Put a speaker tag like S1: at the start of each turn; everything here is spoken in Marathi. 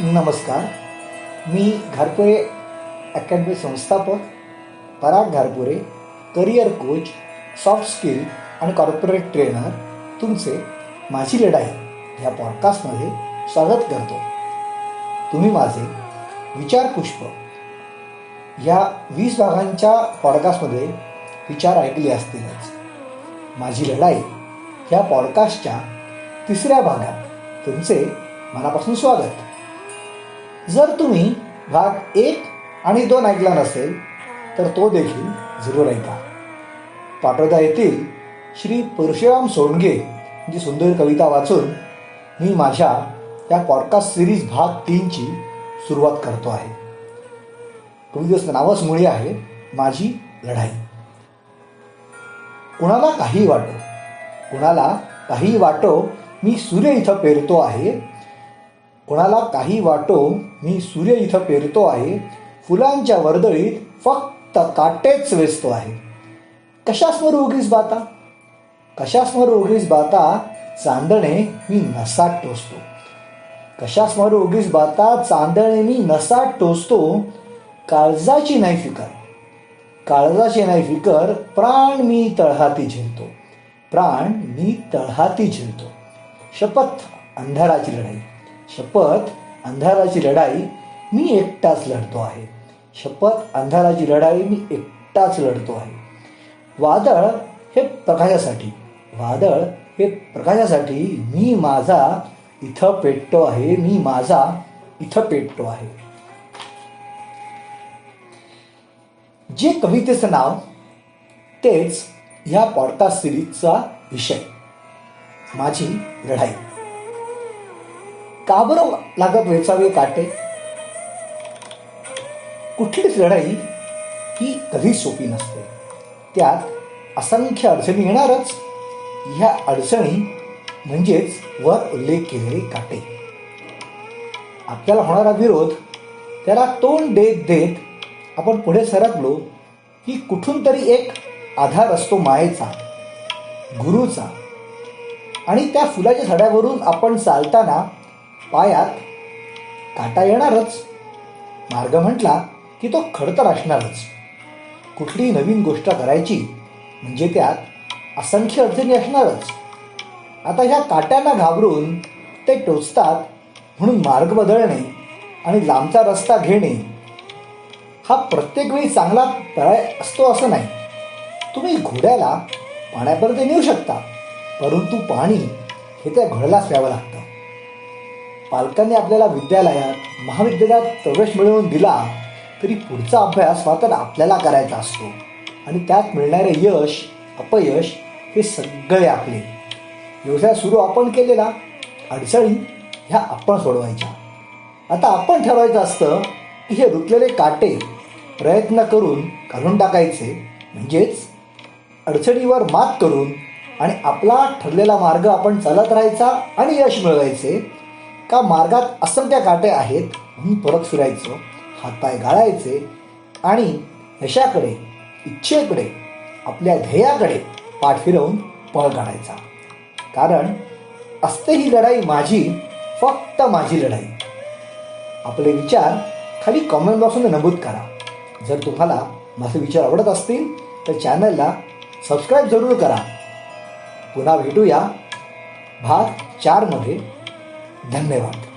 S1: नमस्कार. मी घारपुरे अकॅडमी संस्थापक Parag Gharpure career coach soft skill आणि कॉर्पोरेट ट्रेनर तुमचे माझी लढाई या पॉडकास्टमध्ये स्वागत करतो. तुम्ही माझे विचारपुष्प. या वीस भागांच्या पॉडकास्टमध्ये विचार ऐकले असतीलच. माझी लढाई ह्या पॉडकास्टच्या तिसऱ्या भागात तुमचे मनापासून स्वागत. जर तुम्ही भाग एक आणि दोन ऐकला नसेल तर तो देखील जरूर ऐका पाटोदा येथील श्री परशुराम सोंडगे जी सुंदर कविता वाचून मी माझ्या या पॉडकास्ट सिरीज भाग तीनची सुरुवात करतो आहे. कवितेचं नावच मुळी आहे माझी लढाई. कुणाला काही वाटो? कुणाला काही वाटो? मी सूर्य इथं पेरतो आहे कोणाला काही वाटो मी सूर्य इथं पेरतो आहे. फुलांच्या वर्दळीत फक्त काटेच वेचतो आहे. कशास्मर उगीच बाता? कशास्मर उगीच बाता? चांदणे मी नसात टोचतो. कशास्मर उगीच बाता? चांदणे मी नसात टोचतो. काळजाची नाही फिकर. काळजाची नाही फिकर प्राण मी तळहाती झेलतो. प्राण मी तळहाती झेलतो. शपथ अंधाराची लढाई. शपथ अंधाराची लढाई मी एकटाच लढतो आहे. शपथ अंधाराची लढाई मी एकटाच लढतो आहे. वादळ हे प्रकाशासाठी वादळ हे प्रकाशासाठी मी माझा इथं पेटतो आहे मी माझा इथं पेटतो आहे. जे कवितेचं नाव तेच ह्या पॉडकास्ट सिरीजचा विषय. माझी लढाई. का बरं लागत वेचावे काटे? कुठलीच लढाई ही कधी सोपी नसते. त्यात असंख्य अडचणी येणारच. ह्या अडचणी म्हणजेच वर उल्लेख केलेले काटे. आपल्याला होणारा विरोध त्याला तोंड देत देत आपण पुढे सरकलो की कुठून तरी एक आधार असतो मायेचा गुरुचा. आणि त्या फुलाच्या झाडावरून आपण चालताना पायात काटा येणारच. मार्ग म्हटला की तो खडतर असणारच. कुठलीही नवीन गोष्ट करायची म्हणजे त्यात असंख्य अडचणी असणारच. आता ह्या काट्यांना घाबरून ते टोचतात म्हणून मार्ग बदलणे आणि लांबचा रस्ता घेणे हा प्रत्येक वेळी चांगला पर्याय असतो असं नाही. तुम्ही घोड्याला पाण्यापर्यंत नेऊ शकता परंतु पाणी हे त्या घोड्यालाच प्यावं लागतं. पालकांनी आपल्याला विद्यालयात महाविद्यालयात प्रवेश मिळवून दिला तरी पुढचा अभ्यास मात्र आपल्याला करायचा असतो. आणि त्यात मिळणारे यश अपयश हे सगळे आपले. व्यवसाय सुरू आपण केलेला अडचणी ह्या आपण सोडवायच्या. आता आपण ठरवायचं असतं की हे रुतलेले काटे प्रयत्न करून काढून टाकायचे. म्हणजेच अडचणीवर मात करून आणि आपला ठरलेला मार्ग आपण चालत राहायचा आणि यश मिळवायचे. का मार्गात असंख्य काटे आहेत म्हणून परत फिरायचं हातपाय गाळायचे आणि यशाकडे इच्छेकडे आपल्या ध्येयाकडे पाठ फिरवून पळ काढायचा. कारण असते ही लढाई माझी फक्त माझी लढाई. आपले विचार खाली कॉमेंट बॉक्समध्ये नमूद करा. जर तुम्हाला माझे विचार आवडत असतील तर चॅनलला सबस्क्राईब जरूर करा. पुन्हा भेटूया भाग चारमध्ये. धन्यवाद.